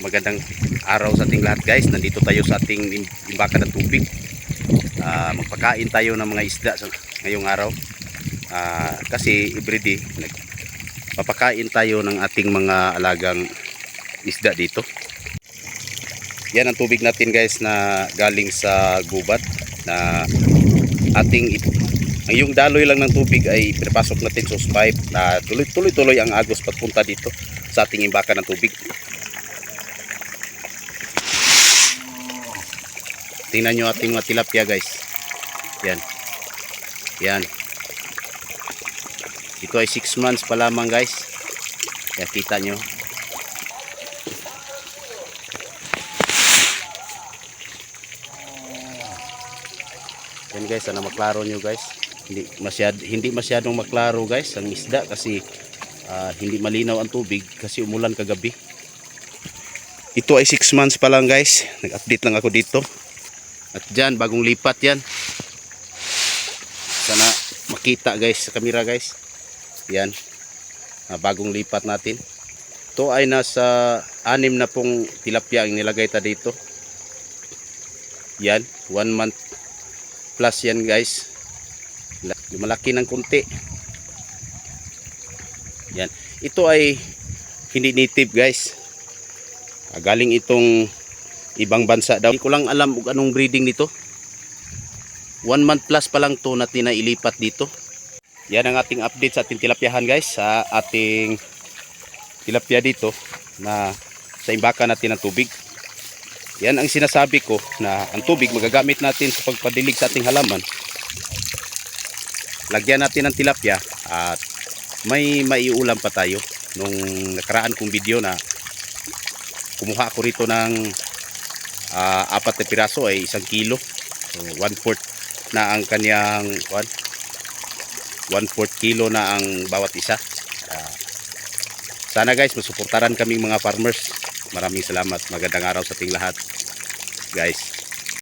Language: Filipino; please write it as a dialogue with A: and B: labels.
A: magandang araw sa ating lahat guys. Nandito tayo sa ating im- imbakan ng tubig. Ah, magpakain tayo ng mga isda sa ngayong araw. Ah, kasi everyday papakain tayo ng ating mga alagang isda dito. Yan ang tubig natin guys na galing sa gubat na ating ang yung daloy lang ng tubig ay pinapasok natin sa hose pipe na tuloy-tuloy ang agos papunta dito sa ating imbakan ng tubig. Tingnan nyo ating mga tilapia guys. Yan. Yan. Ito ay 6 months pa lamang guys. Kaya kita nyo. Yan guys, sana maklaro nyo guys. Hindi masyad hindi masyadong maklaro guys ang isda kasi ah, hindi malinaw ang tubig kasi umulan kagabi. Ito ay 6 months pa lang guys. Nag-update lang ako dito. At dyan, bagong lipat yan. Sana makita guys sa camera guys. Yan. Ah, bagong lipat natin. Ito ay nasa anim na pong tilapia ang nilagay ta dito. Yan, one month plus yan guys. La- Lumalaki ng kunti. Yan. Ito ay hindi native guys. Ah, galing itong ibang bansa daw. Hindi ko lang alam kung anong breeding nito. One month plus pa lang to natin na ilipat dito. Yan ang ating update sa ating tilapiahan guys. Sa ating tilapia dito na sa imbakan natin ng tubig. Yan ang sinasabi ko na ang tubig magagamit natin sa pagpadilig sa ating halaman. Lagyan natin ng tilapia at may maiulam pa tayo. Nung nakaraan kong video na kumuha ako rito ng ah, apat na piraso ay isang kilo. So, one fourth na ang kanyang one, one fourth kilo na ang bawat isa. Ah, sana guys, masuportaran kaming mga farmers. Maraming salamat. Magandang araw sa ating lahat. Guys.